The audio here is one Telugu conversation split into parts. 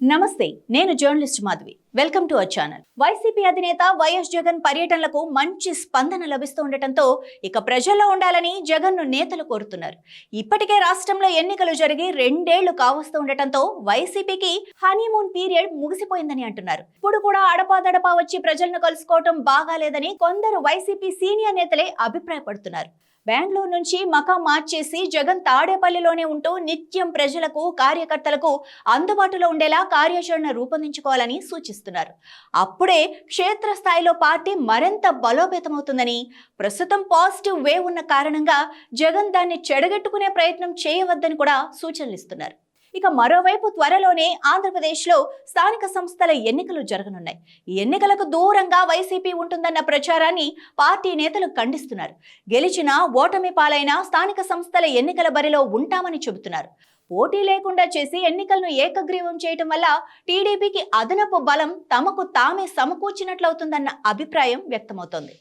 నమస్తే నేను journalist Madhavi. Welcome to our channel. YCP అధినేత వైఎస్ జగన్ పర్యటనలకు మంచి స్పందన లభిస్తూ ఉండటంతో ఇక ప్రజల్లో ఉండాలని జగన్ను నేతలు కోరుతున్నారు. ఇప్పటికే రాష్ట్రంలో ఎన్నికలు జరిగి రెండేళ్ళు కావస్తూ ఉండటంతో వైసీపీకి హనీమూన్ పీరియడ్ ముగిసిపోయిందని అంటున్నారు. ఇప్పుడు కూడా అడపాదడపా వచ్చి ప్రజలను కలుసుకోవటం బాగాలేదని కొందరు వైసీపీ సీనియర్ నేతలే అభిప్రాయపడుతున్నారు. బెంగళూరు నుంచి మకా మార్చేసి జగన్ తాడేపల్లిలోనే ఉంటూ నిత్యం ప్రజలకు కార్యకర్తలకు అందుబాటులో ఉండేలా కార్యాచరణ రూపొందించుకోవాలని సూచిస్తున్నారు. అప్పుడే క్షేత్రస్థాయిలో పార్టీ మరింత బలోపేతమవుతుందని ప్రస్తుతం పాజిటివ్ వే ఉన్న కారణంగా జగన్ దాన్ని చెడగట్టుకునే ప్రయత్నం చేయవద్దని కూడా సూచనలు ఇస్తున్నారు ఇక మరోవైపు త్వరలోనే ఆంధ్రప్రదేశ్లో స్థానిక సంస్థల ఎన్నికలు జరగనున్నాయి. ఎన్నికలకు దూరంగా వైసీపీ ఉంటుందన్న ప్రచారాన్ని పార్టీ నేతలు ఖండిస్తున్నారు. గెలిచిన ఓటమి పాలైన స్థానిక సంస్థల ఎన్నికల బరిలో ఉంటామని చెబుతున్నారు. పోటీ లేకుండా చేసి ఎన్నికలను ఏకగ్రీవం చేయటం వల్ల టీడీపీకి అదనపు బలం తమకు తామే సమకూర్చినట్లవుతుందన్న అభిప్రాయం వ్యక్తమవుతోంది.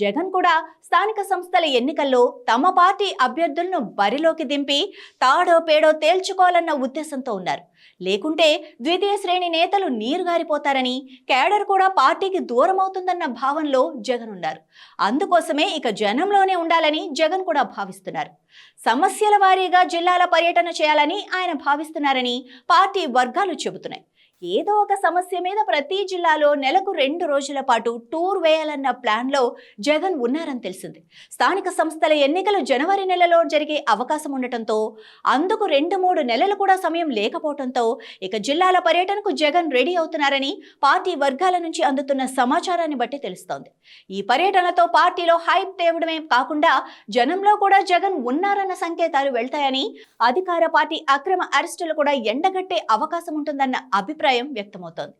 జగన్ కూడా స్థానిక సంస్థల ఎన్నికల్లో తమ పార్టీ అభ్యర్థులను బరిలోకి దింపి తాడో పేడో తేల్చుకోవాలన్న ఉద్దేశంతో ఉన్నారు. లేకుంటే ద్వితీయ శ్రేణి నేతలు నీరుగారిపోతారని కేడర్ కూడా పార్టీకి దూరం అవుతుందన్న భావనలో జగన్ ఉన్నారు. అందుకోసమే ఇక జనంలోనే ఉండాలని జగన్ కూడా భావిస్తున్నారు. సమస్యల వారీగా జిల్లాల పర్యటన చేయాలని ఆయన భావిస్తున్నారని పార్టీ వర్గాలు చెబుతున్నాయి. ఏదో ఒక సమస్య మీద ప్రతి జిల్లాలో నెలకు రెండు రోజుల పాటు టూర్ వేయాలన్న ప్లాన్లో జగన్ ఉన్నారని తెలిసింది. స్థానిక సంస్థల ఎన్నికలు జనవరి నెలలో జరిగే అవకాశం ఉండటంతో అందుకు రెండు మూడు నెలలు కూడా సమయం లేకపోవడంతో ఇక జిల్లాల పర్యటనకు జగన్ రెడీ అవుతున్నారని పార్టీ వర్గాల నుంచి అందుతున్న సమాచారాన్ని బట్టి తెలుస్తోంది. ఈ పర్యటనతో పార్టీలో హైప్ తేవడమే కాకుండా జనంలో కూడా జగన్ ఉన్నారన్న సంకేతాలు వెళ్తాయని అధికార పార్టీ అక్రమ అరెస్టులు కూడా ఎండగట్టే అవకాశం ఉంటుందన్న అభిప్రాయం వ్యక్తమవుతోంది.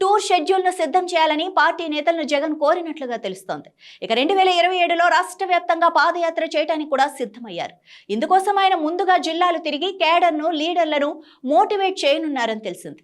టూర్ షెడ్యూల్ను సిద్ధం చేయాలని పార్టీ నేతలను జగన్ కోరినట్లుగా తెలుస్తోంది. ఇక రెండు వేల ఇరవై ఏడులో రాష్ట్ర వ్యాప్తంగా పాదయాత్ర చేయడానికి కూడా సిద్ధమయ్యారు. ఇందుకోసం ఆయన ముందుగా జిల్లాలు తిరిగి కేడర్ను లీడర్లను మోటివేట్ చేయనున్నారని తెలిసింది.